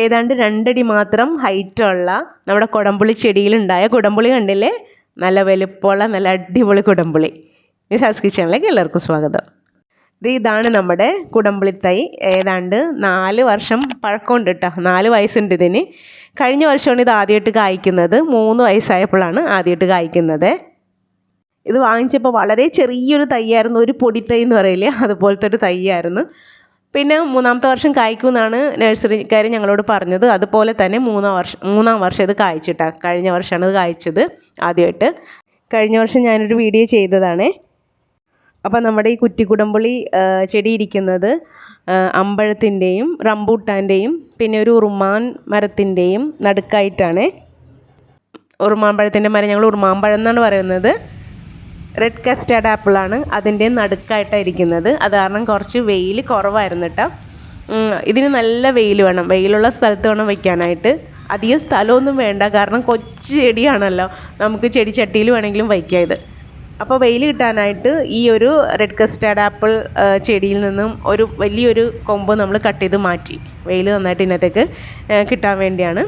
ഏതാണ്ട് രണ്ടടി മാത്രം ഹൈറ്റുള്ള നമ്മുടെ കുടംപുളി ചെടിയിലുണ്ടായ കുടംപുളി കണ്ടില്ലേ? നല്ല വലുപ്പമുള്ള നല്ല അടിപൊളി കുടംപുളി. മിസാസ് കിച്ചണിലേക്ക് എല്ലാവർക്കും സ്വാഗതം. ഇത് ഇതാണ് നമ്മുടെ കുടംപുളി തൈ. ഏതാണ്ട് നാല് വർഷം പഴക്കമുണ്ട് കേട്ടോ. നാല് വയസ്സുണ്ട് ഇതിന്. കഴിഞ്ഞ വർഷമാണ് ഇത് ആദ്യമായിട്ട് കായ്ക്കുന്നത്. മൂന്ന് വയസ്സായപ്പോഴാണ് ആദ്യമായിട്ട് കായ്ക്കുന്നത്. ഇത് വാങ്ങിച്ചപ്പോൾ വളരെ ചെറിയൊരു തൈയായിരുന്നു. ഒരു പൊടി തൈ എന്ന് പറയില്ലേ? അതുപോലത്തെ ഒരു തൈയായിരുന്നു. പിന്നെ മൂന്നാമത്തെ വർഷം കായ്ക്കുമെന്നാണ് നഴ്സറിക്കാർ ഞങ്ങളോട് പറഞ്ഞത്. അതുപോലെ തന്നെ മൂന്നാം വർഷം മൂന്നാം വർഷം ഇത് കായ്ച്ചിട്ടാണ് കഴിഞ്ഞ വർഷമാണ് ഇത് കായ്ച്ചത് ആദ്യമായിട്ട്. കഴിഞ്ഞ വർഷം ഞാനൊരു വീഡിയോ ചെയ്തതാണ്. അപ്പോൾ നമ്മുടെ ഈ കുറ്റിക്കുടമ്പുളി ചെടി ഇരിക്കുന്നത് അമ്പഴത്തിന്റെയും റംബൂട്ടാന്റെയും പിന്നെ ഒരു ഉറുമാൻ മരത്തിന്റെയും നടുക്കായിട്ടാണ്. ഉറുമാമ്പഴത്തിന്റെ മരം ഞങ്ങൾ ഉറുമാമ്പഴം എന്നാണ് പറയുന്നത്. റെഡ് കസ്റ്റാർഡ് ആപ്പിളാണ് അതിന്റെ നടുക്കായിട്ടാണ് ഇരിക്കുന്നത് അത് കാരണം കുറച്ച് വെയിൽ കുറവായിരുന്നു കേട്ടോ. ഇതിന് നല്ല വെയിൽ വേണം. വെയിലുള്ള സ്ഥലത്ത് വേണം വയ്ക്കാനായിട്ട്. അധികം സ്ഥലമൊന്നും വേണ്ട. കാരണം കൊച്ചു ചെടിയാണല്ലോ. നമുക്ക് ചെടി ചട്ടിയിൽ വേണമെങ്കിലും വയ്ക്കാം ഇത്. അപ്പോൾ വെയിൽ കിട്ടാനായിട്ട് ഈ ഒരു റെഡ് കസ്റ്റാർഡ് ആപ്പിൾ ചെടിയിൽ നിന്നും ഒരു വലിയൊരു കൊമ്പ് നമ്മൾ കട്ട് ചെയ്ത് മാറ്റി. വെയിൽ നന്നായിട്ട് ഇതിനകത്തേക്ക് കിട്ടാൻ വേണ്ടിയാണ്.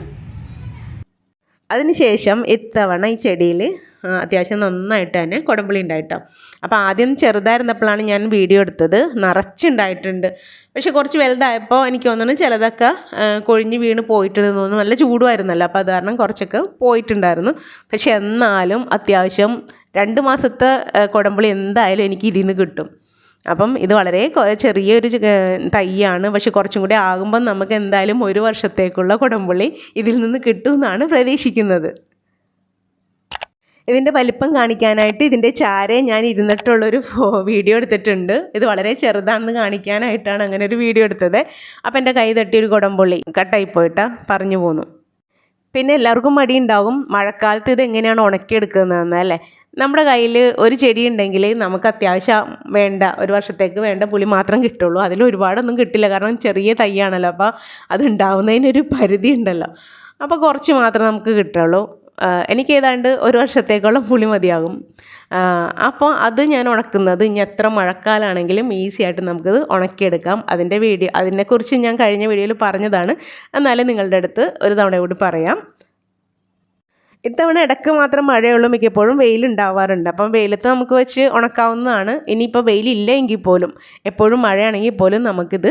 അതിനുശേഷം ഇത്തവണ ഈ ചെടിയിൽ അത്യാവശ്യം നന്നായിട്ട് തന്നെ കുടമ്പുളി ഉണ്ടായിട്ടോ. അപ്പോൾ ആദ്യം ചെറുതായിരുന്നപ്പോഴാണ് ഞാൻ വീഡിയോ എടുത്തത്. നിറച്ചുണ്ടായിട്ടുണ്ട്. പക്ഷെ കുറച്ച് വലുതായപ്പോൾ എനിക്ക് തോന്നുന്നു ചിലതൊക്കെ കൊഴിഞ്ഞ് വീണ് പോയിട്ടുണ്ടെന്ന് തോന്നുന്നു. നല്ല ചൂടുമായിരുന്നല്ലോ. അപ്പോൾ അത് കാരണം കുറച്ചൊക്കെ പോയിട്ടുണ്ടായിരുന്നു. പക്ഷെ എന്നാലും അത്യാവശ്യം രണ്ട് മാസത്തെ ആ, കുടമ്പുളി എന്തായാലും എനിക്ക് ഇതിൽ നിന്ന് കിട്ടും. അപ്പം ഇത് വളരെ ചെറിയൊരു തൈയാണ്. പക്ഷെ കുറച്ചും കൂടി ആകുമ്പം നമുക്ക് എന്തായാലും ഒരു വർഷത്തേക്കുള്ള കുടമ്പുള്ളി ഇതിൽ നിന്ന് കിട്ടുമെന്നാണ് പ്രതീക്ഷിക്കുന്നത്. ഇതിന്റെ വലിപ്പം കാണിക്കാനായിട്ട് ഇതിന്റെ ചാരെ ഞാൻ ഇരുന്നിട്ടുള്ളൊരു വീഡിയോ എടുത്തിട്ടുണ്ട്. ഇത് വളരെ ചെറുതാണെന്ന് കാണിക്കാനായിട്ടാണ് അങ്ങനെ ഒരു വീഡിയോ എടുത്തത്. അപ്പം എന്റെ കൈ തട്ടി ഒരു കുടംപുള്ളി കട്ടായി പോയിട്ടാ പറഞ്ഞു പോന്നു. പിന്നെ എല്ലാവർക്കും മടിയുണ്ടാകും മഴക്കാലത്ത് ഇത് എങ്ങനെയാണ് ഉണക്കിയെടുക്കുന്നതെന്ന് അല്ലേ? നമ്മുടെ കയ്യിൽ ഒരു ചെടി ഉണ്ടെങ്കിൽ നമുക്ക് അത്യാവശ്യം വേണ്ട ഒരു വർഷത്തേക്ക് വേണ്ട പുളി മാത്രം കിട്ടുള്ളൂ. അതിൽ ഒരുപാടൊന്നും കിട്ടില്ല. കാരണം ചെറിയ തൈയാണല്ലോ. അപ്പോൾ അത് ഉണ്ടാവുന്നതിനൊരു പരിധി ഉണ്ടല്ലോ അപ്പോൾ കുറച്ച് മാത്രമേ നമുക്ക് കിട്ടുള്ളൂ. എനിക്ക് ഏതാണ്ട് ഒരു വർഷത്തേക്കുള്ള പുളി മതിയാകും. അപ്പോൾ അത് ഞാൻ ഉണക്കുന്നത് ഇനി എത്ര മഴക്കാലാണെങ്കിലും ഈസി ആയിട്ട് നമുക്കത് ഉണക്കിയെടുക്കാം. അതിന്റെ വീഡിയോ അതിനെക്കുറിച്ച് ഞാൻ കഴിഞ്ഞ വീഡിയോയിൽ പറഞ്ഞതാണ്. എന്നാലും നിങ്ങളുടെ അടുത്ത് ഒരു തവണ കൂടി പറയാം. ഇത്തവണ ഇടയ്ക്ക് മാത്രം മഴയുള്ളൂ മിക്കപ്പോഴും വെയിലുണ്ടാവാറുണ്ട്. അപ്പം വെയിലത്ത് നമുക്ക് വെച്ച് ഉണക്കാവുന്നതാണ്. ഇനിയിപ്പോൾ വെയിലില്ല എങ്കിൽ പോലും എപ്പോഴും മഴയാണെങ്കിൽ പോലും നമുക്കിത്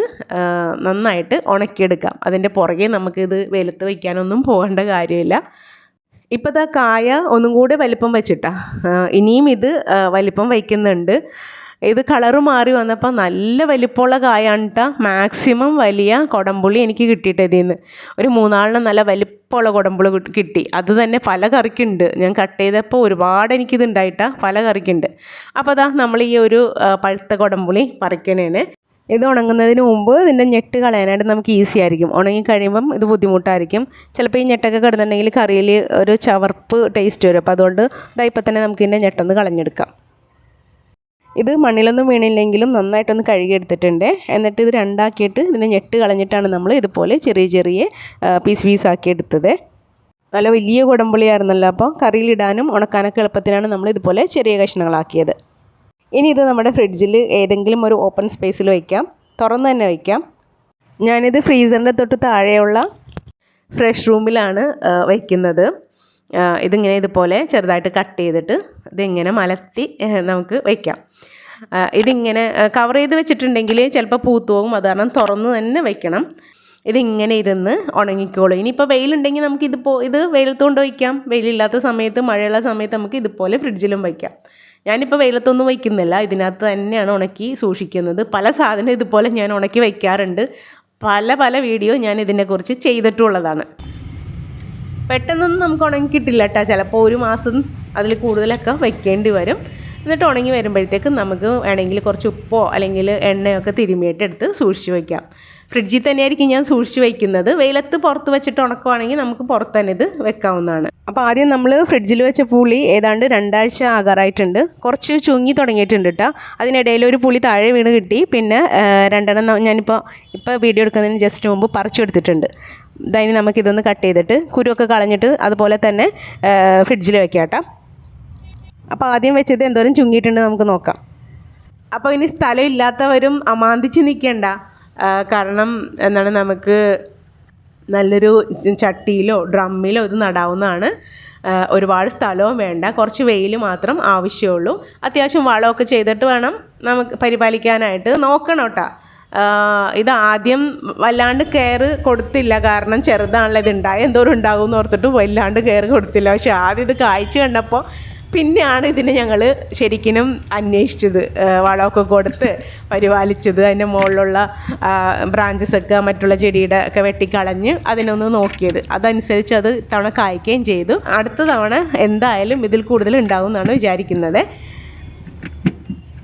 നന്നായിട്ട് ഉണക്കിയെടുക്കാം. അതിന്റെ പുറകെ നമുക്കിത് വെയിലത്ത് വയ്ക്കാനൊന്നും പോകേണ്ട കാര്യമില്ല. ഇപ്പോൾ ദാ കായ ഒന്നും കൂടെ വലിപ്പം വെച്ചിട്ടാ. ഇനിയും ഇത് വലിപ്പം വയ്ക്കുന്നുണ്ട്. ഇത് കളറ് മാറി വന്നപ്പോൾ നല്ല വലിപ്പമുള്ള കായാണ് കേട്ടോ മാക്സിമം വലിയ കുടംപുളി എനിക്ക് കിട്ടിയിട്ട് ഇതിൽ നിന്ന് ഒരു മൂന്നാളിന് നല്ല വലിപ്പമുള്ള കുടംപുളി കിട്ടി- അത് തന്നെ പല കറിക്കുണ്ട്. ഞാൻ കട്ട് ചെയ്തപ്പോൾ ഒരുപാട് എനിക്കിത് ഉണ്ടായിട്ടാ. പല കറിക്കുണ്ട്. അപ്പോൾ അതാ നമ്മൾ ഈ ഒരു പഴുത്ത കുടംപുളി പറിക്കണേന്. ഇത് ഉണങ്ങുന്നതിന് മുമ്പ് ഇതിന്റെ ഞെട്ട് കളയാനായിട്ട് നമുക്ക് ഈസി ആയിരിക്കും. ഉണങ്ങി കഴിയുമ്പം ഇത് ബുദ്ധിമുട്ടായിരിക്കും. ചിലപ്പോൾ ഈ ഞെട്ടൊക്കെ കിടന്നുണ്ടെങ്കിൽ കറിയിൽ ഒരു ചവർപ്പ് ടേസ്റ്റ് വരും. അപ്പോൾ അതുകൊണ്ട് ഇതായിപ്പോൾ തന്നെ നമുക്ക് ഇതിന്റെ ഞെട്ടൊന്ന് കളഞ്ഞെടുക്കാം. ഇത് മണ്ണിലൊന്നും വീണില്ലെങ്കിലും നന്നായിട്ടൊന്ന് കഴുകിയെടുത്തിട്ടുണ്ട്. എന്നിട്ട് ഇത് രണ്ടാക്കിയിട്ട് ഇതിന്റെ ഞെട്ട് കളഞ്ഞിട്ടാണ് നമ്മൾ ഇതുപോലെ ചെറിയ ചെറിയ പീസ് പീസ് ആക്കി എടുത്തത് നല്ല വലിയ കുടമ്പുളിയായിരുന്നല്ലോ അപ്പോൾ കറിയിലിടാനും ഉണക്കാനൊക്കെ എളുപ്പത്തിനാണ് നമ്മൾ ഇതുപോലെ ചെറിയ കഷ്ണങ്ങളാക്കിയത്. ഇനി ഇത് നമ്മുടെ ഫ്രിഡ്ജിൽ ഏതെങ്കിലും ഒരു ഓപ്പൺ സ്പേസിൽ വയ്ക്കാം തുറന്ന് തന്നെ വയ്ക്കാം ഞാനിത് ഫ്രീസറിന്റെ തൊട്ട് താഴെയുള്ള ഫ്രഷ് റൂമിലാണ് വയ്ക്കുന്നത് ഇതിങ്ങനെ ഇതുപോലെ ചെറുതായിട്ട് കട്ട് ചെയ്തിട്ട് ഇതിങ്ങനെ മലത്തി നമുക്ക് വയ്ക്കാം ഇതിങ്ങനെ കവർ ചെയ്ത് വെച്ചിട്ടുണ്ടെങ്കിൽ ചിലപ്പോൾ പൂത്തുപോകും അത് കാരണം തുറന്ന് തന്നെ വയ്ക്കണം ഇതിങ്ങനെ ഇരുന്ന് ഉണങ്ങിക്കോളും. ഇനിയിപ്പോൾ വെയിലുണ്ടെങ്കിൽ നമുക്ക് ഇതിപ്പോൾ ഇത് വെയിലത്ത് കൊണ്ട് വയ്ക്കാം വെയിലില്ലാത്ത സമയത്ത് മഴയുള്ള സമയത്ത് നമുക്ക് ഇതുപോലെ ഫ്രിഡ്ജിലും വയ്ക്കാം ഞാനിപ്പോൾ വെയിലത്തൊന്നും വയ്ക്കുന്നില്ല. ഇതിനകത്ത് തന്നെയാണ് ഉണക്കി സൂക്ഷിക്കുന്നത്. പല സാധനം ഇതുപോലെ ഞാൻ ഉണക്കി വയ്ക്കാറുണ്ട്. പല പല വീഡിയോ ഞാൻ ഇതിനെക്കുറിച്ച് ചെയ്തിട്ടുള്ളതാണ്. പെട്ടെന്നൊന്നും നമുക്ക് ഉണങ്ങി കിട്ടില്ല കേട്ടോ ചിലപ്പോൾ ഒരു മാസം അതിൽ കൂടുതലൊക്കെ വയ്ക്കേണ്ടി വരും. എന്നിട്ട് ഉണങ്ങി വരുമ്പോഴത്തേക്കും നമുക്ക് വേണമെങ്കിൽ കുറച്ച് ഉപ്പോ അല്ലെങ്കിൽ എണ്ണയൊക്കെ തിരുമ്മിയിട്ട് എടുത്ത് സൂക്ഷിച്ച് വയ്ക്കാം. ഫ്രിഡ്ജിൽ തന്നെയായിരിക്കും ഞാൻ സൂക്ഷിച്ച് വയ്ക്കുന്നത്. വെയിലത്ത് പുറത്ത് വെച്ചിട്ട് ഉണക്കുവാണെങ്കിൽ നമുക്ക് പുറത്ത് തന്നെ ഇത് വെക്കാവുന്നതാണ്. അപ്പോൾ ആദ്യം നമ്മൾ ഫ്രിഡ്ജിൽ വെച്ച പുളി ഏതാണ്ട് രണ്ടാഴ്ച ആകാറായിട്ടുണ്ട്. കുറച്ച് ചുങ്ങി തുടങ്ങിയിട്ടുണ്ട് കേട്ടോ. അതിനിടയിൽ ഒരു പുളി താഴെ വീണ് കിട്ടി. പിന്നെ രണ്ടെണ്ണം ഞാനിപ്പോൾ ഇപ്പോൾ വീഡിയോ എടുക്കുന്നതിന് ജസ്റ്റ് മുമ്പ് പറിച്ചെടുത്തിട്ടുണ്ട് ഇതായി നമുക്കിതൊന്ന് കട്ട് ചെയ്തിട്ട് കുരുവൊക്കെ കളഞ്ഞിട്ട് അതുപോലെ തന്നെ ഫ്രിഡ്ജിൽ വെക്കാം കേട്ടോ. അപ്പോൾ ആദ്യം വെച്ചത് എന്തോരം ചുങ്ങിയിട്ടുണ്ട് നമുക്ക് നോക്കാം. അപ്പോൾ ഇനി സ്ഥലം ഇല്ലാത്തവരും അമാന്തിച്ച് നിൽക്കേണ്ട കാരണം എന്താണ് നമുക്ക് നല്ലൊരു ചട്ടിയിലോ ഡ്രമ്മിലോ ഇത് നടാവുന്നതാണ്. ഒരുപാട് സ്ഥലവും വേണ്ട. കുറച്ച് വെയിൽ മാത്രം ആവശ്യമുള്ളൂ. അത്യാവശ്യം വളമൊക്കെ ചെയ്തിട്ട് വേണം നമുക്ക് പരിപാലിക്കാനായിട്ട്. നോക്കണം കേട്ടോ. ഇത് ആദ്യം വല്ലാണ്ട് കെയർ കൊടുത്തില്ല. കാരണം ചെറുതാണല്ലോ ഇത് ഉണ്ടായ. എന്തോരം ഉണ്ടാകും എന്ന് ഓർത്തിട്ട് വല്ലാണ്ട് കെയർ കൊടുത്തില്ല. പക്ഷേ ആദ്യം ഇത് കാഴ്ച കണ്ടപ്പോൾ പിന്നെയാണ് ഇതിനെ ഞങ്ങൾ ശരിക്കും അന്വേഷിച്ചത്. വളമൊക്കെ കൊടുത്ത് പരിപാലിച്ചത്. അതിന്റെ മുകളിലുള്ള ബ്രാഞ്ചസ് ഒക്കെ മറ്റുള്ള ചെടിയുടെ ഒക്കെ വെട്ടിക്കളഞ്ഞ് അതിനൊന്ന് നോക്കിയത്. അതനുസരിച്ച് അത് തവണ കായ്ക്കുകയും ചെയ്തു. അടുത്ത തവണ എന്തായാലും ഇതിൽ കൂടുതൽ ഉണ്ടാവും എന്നാണ് വിചാരിക്കുന്നത്.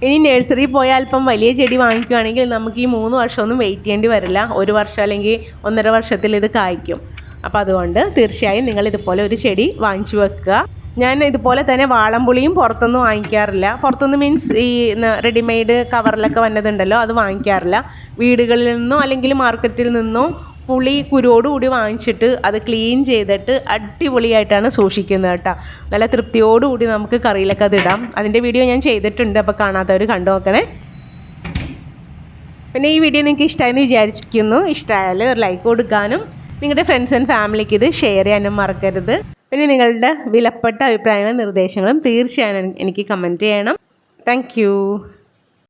ഇനി നഴ്സറി പോയാൽ അല്പം വലിയ ചെടി വാങ്ങിക്കുകയാണെങ്കിൽ നമുക്ക് ഈ മൂന്ന് വർഷമൊന്നും വെയിറ്റ് ചെയ്യേണ്ടി വരില്ല. ഒരു വർഷം അല്ലെങ്കിൽ ഒന്നര വർഷത്തിൽ ഇത് കായ്ക്കും. അപ്പോൾ അതുകൊണ്ട് തീർച്ചയായും നിങ്ങൾ ഇതുപോലെ ഒരു ചെടി വാങ്ങിച്ചു വെക്കുക. ഞാൻ ഇതുപോലെ തന്നെ വാളംപുളിയും പുറത്തുനിന്ന് വാങ്ങിക്കാറില്ല. പുറത്തുനിന്ന് മീൻസ് ഈ റെഡിമെയ്ഡ് കവറിലൊക്കെ വന്നതുണ്ടല്ലോ അത് വാങ്ങിക്കാറില്ല. വീടുകളിൽ നിന്നോ അല്ലെങ്കിൽ മാർക്കറ്റിൽ നിന്നോ പുളി കുരുവോടുകൂടി വാങ്ങിച്ചിട്ട് അത് ക്ലീൻ ചെയ്തിട്ട് അടിപൊളിയായിട്ടാണ് സൂക്ഷിക്കുന്നത് കേട്ടോ. നല്ല തൃപ്തിയോടുകൂടി നമുക്ക് കറിയിലൊക്കെ അത് ഇടാം. അതിന്റെ വീഡിയോ ഞാൻ ചെയ്തിട്ടുണ്ട് അപ്പോൾ കാണാത്തവർ കണ്ടു നോക്കണേ. പിന്നെ ഈ വീഡിയോ നിങ്ങൾക്ക് ഇഷ്ടമായെന്ന് വിചാരിച്ചിരിക്കുന്നു. ഇഷ്ടമായാൽ ഒരു ലൈക്ക് കൊടുക്കാനും നിങ്ങളുടെ ഫ്രണ്ട്സ് ആൻഡ് ഫാമിലിക്ക് ഇത് ഷെയർ ചെയ്യാനും മറക്കരുത്. പിന്നെ നിങ്ങളുടെ വിലപ്പെട്ട അഭിപ്രായങ്ങളും നിർദ്ദേശങ്ങളും തീർച്ചയായും എനിക്ക് കമന്റ് ചെയ്യണം. താങ്ക്